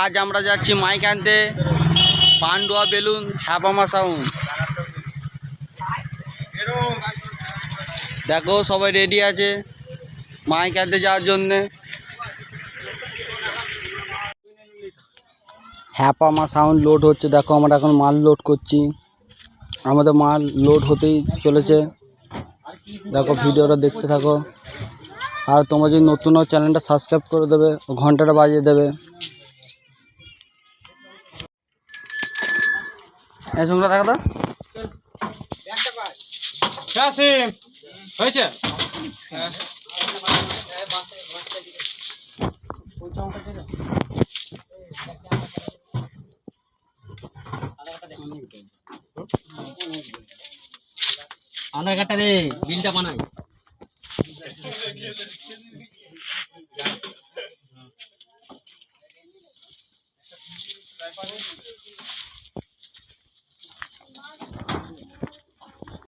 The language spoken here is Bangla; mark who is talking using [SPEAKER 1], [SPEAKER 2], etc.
[SPEAKER 1] আজ আমরা যাচ্ছি মাইক আনতে পান্ডুয়া বেলুন হ্যাপামা সাউন্ড। দেখো, সবাই রেডি আছে মাইক আনতে যাওয়ার জন্যে। হ্যাপামা সাউন্ড লোড হচ্ছে। দেখো, আমরা এখন মাল লোড করছি। আমাদের মাল লোড হতেই চলেছে। দেখো, ভিডিওটা দেখতে থাকো। আর তোমরা যদি নতুন চ্যানেলটা সাবস্ক্রাইব করে দেবে, ঘন্টাটা বাজিয়ে দেবে। এই সঙ্গে দেখো তো।
[SPEAKER 2] হয়েছে?
[SPEAKER 3] আধার কার্ডটা দে বিলটা বানাই।